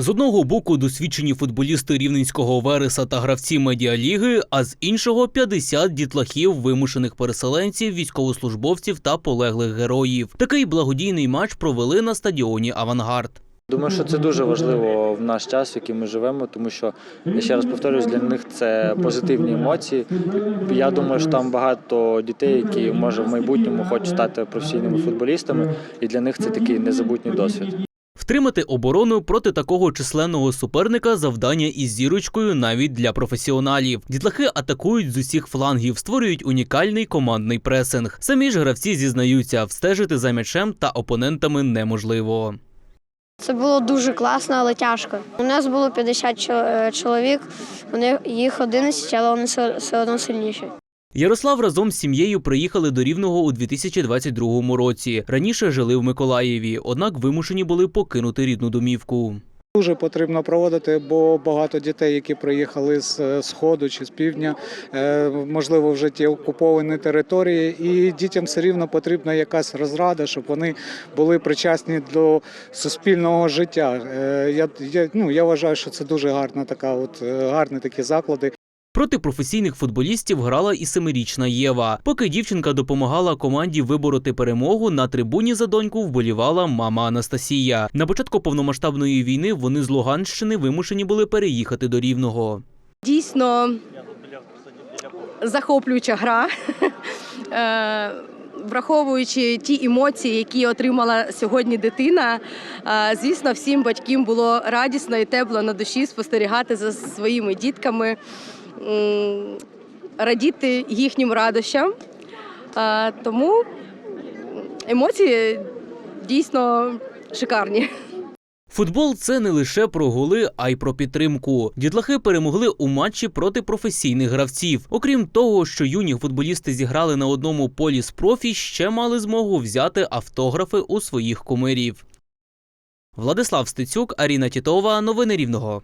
З одного боку досвідчені футболісти рівненського Вереса та гравці медіаліги, а з іншого 50 дітлахів, вимушених переселенців, військовослужбовців та полеглих героїв. Такий благодійний матч провели на стадіоні Авангард. Думаю, що це дуже важливо в наш час, в який ми живемо, тому що я ще раз повторюсь, для них це позитивні емоції. Я думаю, що там багато дітей, які може в майбутньому хочуть стати професійними футболістами, і для них це такий незабутній досвід. Втримати оборону проти такого численного суперника завдання із зірочкою навіть для професіоналів. Дітлахи атакують з усіх флангів, створюють унікальний командний пресинг. Самі ж гравці зізнаються, встежити за м'ячем та опонентами неможливо. Це було дуже класно, але тяжко. У нас було 50 е, чоловік, їх 11, але вони все одно сильніші. Ярослав разом з сім'єю приїхали до Рівного у 2022 році. Раніше жили в Миколаєві, однак вимушені були покинути рідну домівку. Дуже потрібно проводити, бо багато дітей, які приїхали з е, сходу чи з півдня, е, можливо, вже ті окуповані території, і дітям все рівно потрібна якась розрада, щоб вони були причасні до суспільного життя. Е, Я, я, ну, я вважаю, що це дуже гарна така, от гарні такі заклади. Проти професійних футболістів грала і семирічна Єва. Поки дівчинка допомагала команді вибороти перемогу, на трибуні за доньку вболівала мама Анастасія. На початку повномасштабної війни вони з Луганщини вимушені були переїхати до Рівного. Дійсно захоплююча гра. Е, Враховуючи ті емоції, які отримала сьогодні дитина, е, звісно, всім батькам було радісно і тепло на душі спостерігати за своїми дітками, радіти їхнім радощам. Тому емоції дійсно шикарні. Футбол це не лише про голи, а й про підтримку. Дітлахи перемогли у матчі проти професійних гравців. Окрім того, що юні футболісти зіграли на одному полі з профі, ще мали змогу взяти автографи у своїх кумирів. Владислав Стецюк, Аріна Тітова. Новини Рівного.